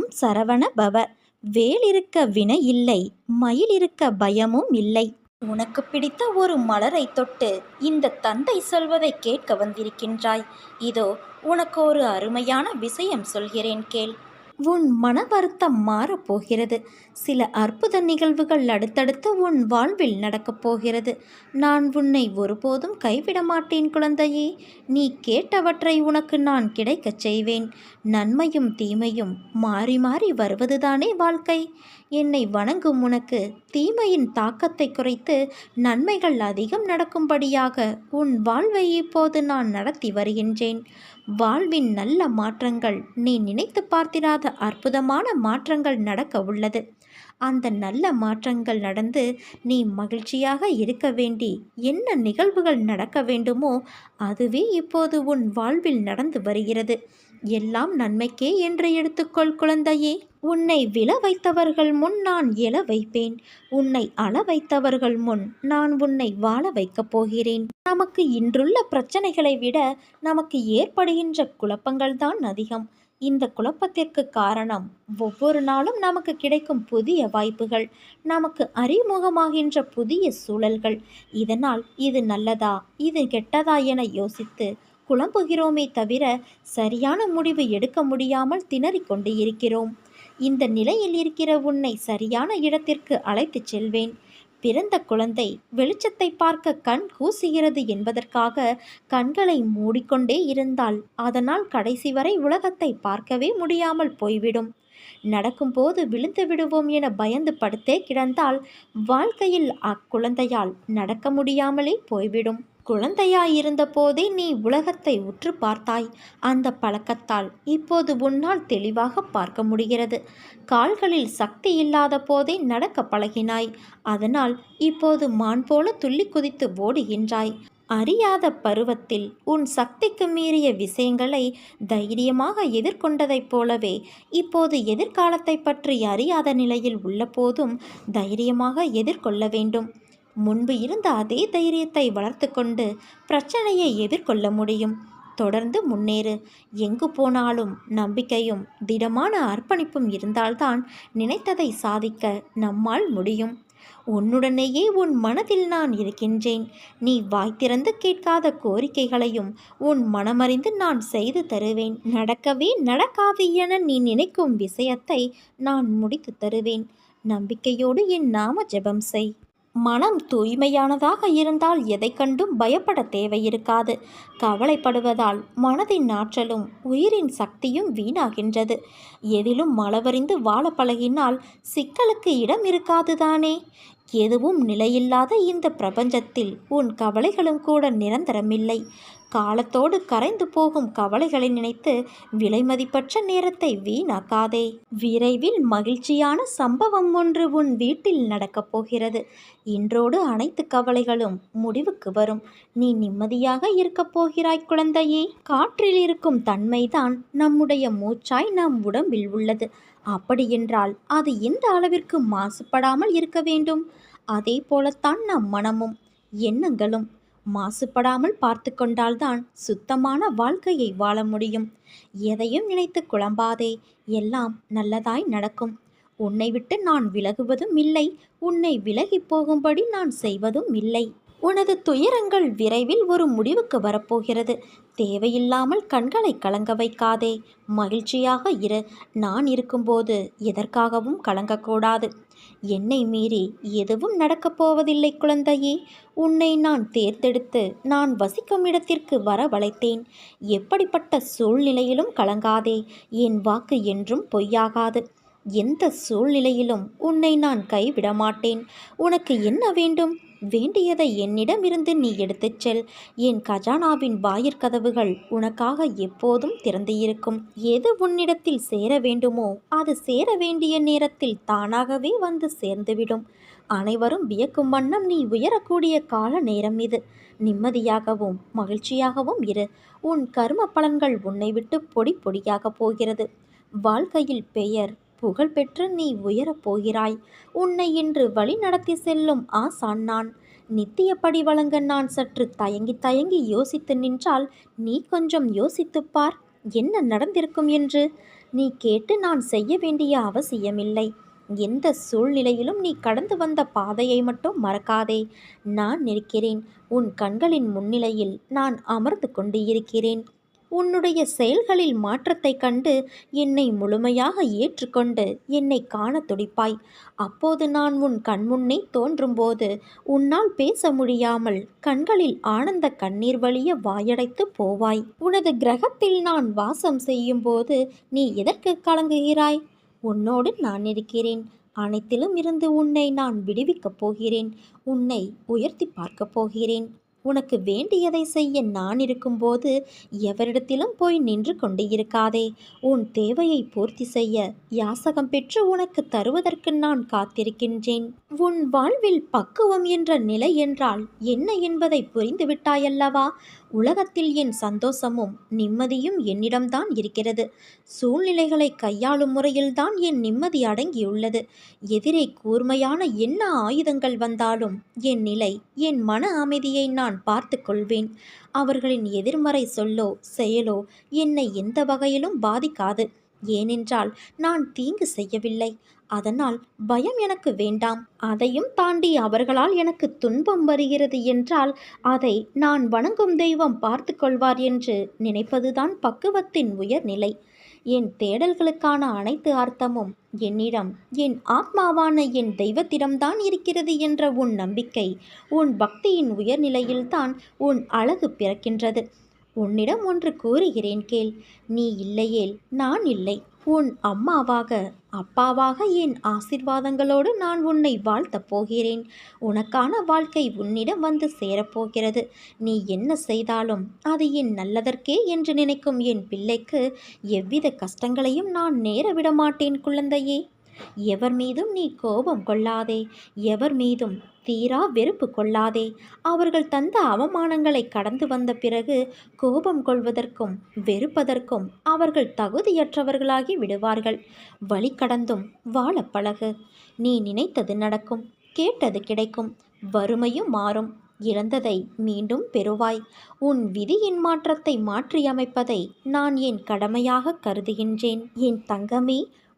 ஓம் சரவண பவ. வேல் இருக்க வினை இல்லை மயில் இருக்க பயமும் இல்லை. உனக்கு பிடித்த ஒரு மலரை தொட்டு இந்த தந்தை சொல்வதை கேட்க வந்திருக்கின்றாய். இதோ உனக்கு ஒரு அருமையான விஷயம் சொல்கிறேன் கேள். உன் மன வருத்தம் மாறப்போகிறது சில அற்புத நிகழ்வுகள் அடுத்தடுத்து உன் வாழ்வில் நடக்கப் போகிறது. நான் உன்னை ஒருபோதும் கைவிட மாட்டேன் குழந்தையே. நீ கேட்டவற்றை உனக்கு நான் கிடைக்கச் செய்வேன். நன்மையும் தீமையும் மாறி மாறி வருவதுதானே வாழ்க்கை. என்னை வணங்கும் உனக்கு தீமையின் தாக்கத்தை குறைத்து நன்மைகள் அதிகம் நடக்கும்படியாக உன் வாழ்வை இப்போது நான் நடத்தி வருகின்றேன். வாழ்வின் நல்ல மாற்றங்கள் நீ நினைத்து பார்த்திராத அற்புதமான மாற்றங்கள் நடக்க உள்ளது. அந்த நல்ல மாற்றங்கள் நடந்து நீ மகிழ்ச்சியாக இருக்க வேண்டி என்ன நிகழ்வுகள் நடக்க வேண்டுமோ அதுவே இப்போது உன் வாழ்வில் நடந்து வருகிறது. எல்லாம் நன்மைக்கே என்று எடுத்துக்கொள் குழந்தையே. உன்னை விழ வைத்தவர்கள் முன் நான் எழ வைப்பேன். உன்னை அள வைத்தவர்கள் முன் நான் உன்னை வாழ வைக்கப் போகிறேன். நமக்கு இன்றுள்ள பிரச்சனைகளை விட நமக்கு ஏற்படுகின்ற குழப்பங்கள்தான் அதிகம். இந்த குழப்பத்திற்கு காரணம் ஒவ்வொரு நாளும் நமக்கு கிடைக்கும் புதிய வாய்ப்புகள். நமக்கு அறிமுகமாகின்ற புதிய சூழல்கள். இதனால் இது நல்லதா இது கெட்டதா என யோசித்து குழம்புகிறோமே தவிர சரியான முடிவு எடுக்க முடியாமல் திணறிக் கொண்டு இருக்கிறோம். இந்த நிலையில் இருக்கிற உன்னை சரியான இடத்திற்கு அழைத்துச் செல்வேன். பிறந்த குழந்தை வெளிச்சத்தை பார்க்க கண் கூசுகிறது என்பதற்காக கண்களை மூடிக்கொண்டே இருந்தால் அதனால் கடைசி வரை உலகத்தை பார்க்கவே முடியாமல் போய்விடும். நடக்கும்போது விழுந்து விடுவோம் என பயந்து படுத்தே கிடந்தால் வாழ்க்கையில் அக்குழந்தையால் நடக்க முடியாமலே போய்விடும். குழந்தையாயிருந்த போதே நீ உலகத்தை உற்று பார்த்தாய். அந்த பழக்கத்தால் இப்போது உன்னால் தெளிவாக பார்க்க முடிகிறது. கால்களில் சக்தி இல்லாத போதே நடக்க பழகினாய். அதனால் இப்போது மான் போல துள்ளி குதித்து ஓடுகின்றாய் அறியாத பருவத்தில் உன் சக்திக்கு மீறிய விஷயங்களை தைரியமாக எதிர்கொண்டதைப் போலவே இப்போது எதிர்காலத்தை பற்றி அறியாத நிலையில் உள்ள போதும் தைரியமாக எதிர்கொள்ள வேண்டும். முன்பு இருந்த அதே தைரியத்தை வளர்த்து கொண்டு பிரச்சனையை எதிர்கொள்ள முடியும். தொடர்ந்து முன்னேறு. எங்கு போனாலும் நம்பிக்கையும் திடமான அர்ப்பணிப்பும் இருந்தால்தான் நினைத்ததை சாதிக்க நம்மால் முடியும். உன்னுடனேயே உன் மனதில் நான் இருக்கின்றேன். நீ வாய் திறந்து கேட்காத கோரிக்கைகளையும் உன் மனமறிந்து நான் செய்து தருவேன். நடக்கவே நடக்காது என நீ நினைக்கும் விஷயத்தை நான் முடித்து தருவேன். நம்பிக்கையோடு என் நாம ஜெபம் செய். மனம் தூய்மையானதாக இருந்தால் எதை கண்டும் பயப்பட தேவையிருக்காது. கவலைப்படுவதால் மனதின் ஆற்றலும் உயிரின் சக்தியும் வீணாகின்றது. எதிலும் மலவறிந்து வாழ பழகினால் சிக்கலுக்கு இடம் இருக்காதுதானே எதுவும் நிலையில்லாத இந்த பிரபஞ்சத்தில் உன் கவலைகளும் கூட நிரந்தரமில்லை. காலத்தோடு கரைந்து போகும் கவலைகளை நினைத்து விலைமதிப்பற்ற நேரத்தை வீணாக்காதே. விரைவில் மகிழ்ச்சியான சம்பவம் ஒன்று உன் வீட்டில் நடக்கப் போகிறது. இன்றோடு அனைத்து கவலைகளும் முடிவுக்கு வரும். நீ நிம்மதியாக இருக்கப் போகிறாய் குழந்தையே. காற்றில் இருக்கும் தன்மைதான் நம்முடைய மூச்சாய் நம் உடம்பில் உள்ளது. அப்படியென்றால் அது எந்த அளவிற்கு மாசுபடாமல் இருக்க வேண்டும்? அதே போலத்தான் நம் மனமும். எண்ணங்களும் மாசுபடாமல் பார்த்து கொண்டால்தான் சுத்தமான வாழ்க்கையை வாழ முடியும். எதையும் நினைத்து குழம்பாதே எல்லாம் நல்லதாய் நடக்கும். உன்னை விட்டு நான் விலகுவதும் இல்லை உன்னை விலகி போகும்படி நான் செய்வதும் இல்லை. உனது துயரங்கள் விரைவில் ஒரு முடிவுக்கு வரப்போகிறது. தேவையில்லாமல் கண்களை கலங்க வைக்காதே மகிழ்ச்சியாக இரு. நான் இருக்கும்போது எதற்காகவும் கலங்கக்கூடாது. என்னை மீறி எதுவும் நடக்கப் போவதில்லை குழந்தையே. உன்னை நான் தேர்ந்தெடுத்து நான் வசிக்கும் இடத்திற்கு வரவழைத்தேன். எப்படிப்பட்ட சூழ்நிலையிலும் கலங்காதே. என் வாக்கு என்றும் பொய்யாகாது. எந்த சூழ்நிலையிலும் உன்னை நான் கைவிட மாட்டேன் உனக்கு என்ன வேண்டும்? வேண்டியதை என்னிடமிருந்து நீ எடுத்துச் செல். என் கஜானாவின் வாயிற்கதவுகள் உனக்காக எப்போதும் திறந்து இருக்கும் எது உன்னிடத்தில் சேர வேண்டுமோ அது சேர வேண்டிய நேரத்தில் தானாகவே வந்து சேர்ந்துவிடும். அனைவரும் வியக்கும் வண்ணம் நீ உயரக்கூடிய கால நேரம் இது. நிம்மதியாகவும் மகிழ்ச்சியாகவும் இரு. உன் கரும பலன்கள் உன்னை விட்டு பொடி பொடியாக போகிறது. வாழ்க்கையில் பெயர் புகழ்பெற்று நீ உயரப் போகிறாய். உன்னை இன்று வழி நடத்தி செல்லும் ஆசான் நான். நித்தியப்படி வழங்க நான் சற்று தயங்கி தயங்கி யோசித்து நின்றால் நீ கொஞ்சம் யோசித்துப் பார் என்ன நடந்திருக்கும் என்று. நீ கேட்டு நான் செய்ய வேண்டிய அவசியமில்லை. எந்த சூழ்நிலையிலும் நீ கடந்து வந்த பாதையை மட்டும் மறக்காதே. நான் நிற்கிறேன். உன் கண்களின் முன்னிலையில் நான் அமர்ந்து கொண்டு இருக்கிறேன் உன்னுடைய செயல்களில் மாற்றத்தைக் கண்டு என்னை முழுமையாக ஏற்றுக்கொண்டு என்னை காண துடிப்பாய். அப்போது நான் உன் கண்முன்னே தோன்றும்போது உன்னால் பேச முடியாமல் கண்களில் ஆனந்த கண்ணீர் வழிய வாயடைத்து போவாய். உனது கிரகத்தில் நான் வாசம் செய்யும்போது நீ எதற்கு கலங்குகிறாய்? உன்னோடு நான் இருக்கிறேன். அனைத்திலும் இருந்து உன்னை நான் விடுவிக்கப் போகிறேன். உன்னை உயர்த்தி பார்க்கப் போகிறேன். உனக்கு வேண்டியதை செய்ய நான் இருக்கும்போது எவரிடத்திலும் போய் நின்று கொண்டு இருக்காதே. உன் தேவையை பூர்த்தி செய்ய யாசகம் பெற்று உனக்கு தருவதற்கு நான் காத்திருக்கின்றேன். உன் வாழ்வில் பக்குவம் என்ற நிலை என்றால் என்ன என்பதை புரிந்துவிட்டாயல்லவா? உலகத்தில் என் சந்தோஷமும் நிம்மதியும் என்னிடம்தான் இருக்கிறது. சூழ்நிலைகளை கையாளும் முறையில்தான் என் நிம்மதி அடங்கியுள்ளது. எதிரே கூர்மையான என்ன ஆயுதங்கள் வந்தாலும் என் நிலை என் மன அமைதியை நான் பார்த்து கொள்வேன். அவர்களின் எதிர்மறை சொல்லோ செயலோ என்னை எந்த வகையிலும் பாதிக்காது. ஏனென்றால் நான் தீங்கு செய்யவில்லை. அதனால் பயம் எனக்கு வேண்டாம். அதையும் தாண்டி அவர்களால் எனக்கு துன்பம் வருகிறது என்றால் அதை நான் வணங்கும் தெய்வம் பார்த்து கொள்வார் என்று நினைப்பதுதான் பக்குவத்தின் உயர்நிலை. என் தேடல்களுக்கான அனைத்து அர்த்தமும் என்னிடம் என் ஆத்மாவான என் தெய்வத்திடம்தான் இருக்கிறது என்ற உன் நம்பிக்கை உன் பக்தியின் உயர்நிலையில்தான் உன் அழகு பிறக்கின்றது. உன்னிடம் ஒன்று கூறுகிறேன் கேள். நீ இல்லையேல் நான் இல்லை. உன் அம்மாவாக அப்பாவாக என் ஆசிர்வாதங்களோடு நான் உன்னை வாழ்த்தப் போகிறேன். உனக்கான வாழ்க்கை உன்னிடம் வந்து சேரப்போகிறது. நீ என்ன செய்தாலும் அது என் நல்லதற்கே என்று நினைக்கும் என் பிள்ளைக்கு எவ்வித கஷ்டங்களையும் நான் நேர விட மாட்டேன் குழந்தையே. எவர் மீதும் நீ கோபம் கொள்ளாதே எவர் மீதும் தீரா வெறுப்பு கொள்ளாதே. அவர்கள் தந்த அவமானங்களை கடந்து வந்த பிறகு கோபம் கொள்வதற்கும் வெறுப்பதற்கும் அவர்கள் தகுதியற்றவர்களாகி விடுவார்கள். வழி கடந்தும் வாழ பழகு. நீ நினைத்தது நடக்கும் கேட்டது கிடைக்கும் வறுமையும் மாறும். இழந்ததை மீண்டும் பெறுவாய். உன் விதியின் மாற்றத்தை மாற்றியமைப்பதை நான் என் கடமையாக கருதுகின்றேன்? என் தங்கமே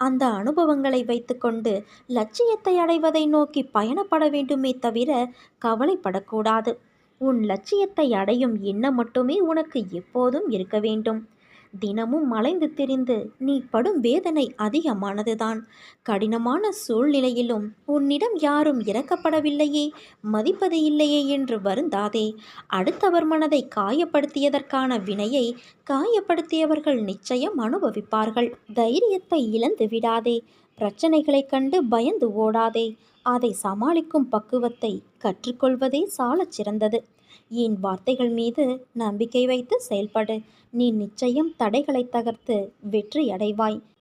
அந்த அனுபவங்களை வைத்துக்கொண்டு லட்சியத்தை அடைவதை நோக்கி பயணப்பட வேண்டுமே தவிர கவலைப்படக்கூடாது. உன் லட்சியத்தை அடையும் எண்ணம் மட்டுமே உனக்கு எப்போதும் இருக்க வேண்டும். தினமும் மலைந்து திரிந்து நீ படும் வேதனை அதிகமானதுதான். கடினமான சூழ்நிலையிலும் உன்னிடம் யாரும் இறக்கப்படவில்லையே மதிப்பது இல்லையே என்று வருந்தாதே. அடுத்தவர் மனதை காயப்படுத்தியதற்கான வினையை காயப்படுத்தியவர்கள் நிச்சயம் அனுபவிப்பார்கள். தைரியத்தை இழந்து விடாதே. பிரச்சனைகளைக் கண்டு பயந்து ஓடாதே. அதை சமாளிக்கும் பக்குவத்தை கற்றுக்கொள்வதே சாலச் சிறந்தது. என் வார்த்தைகள் மீது நம்பிக்கை வைத்து செயல்படு. நீ நிச்சயம் தடைகளை தகர்த்து வெற்றி அடைவாய்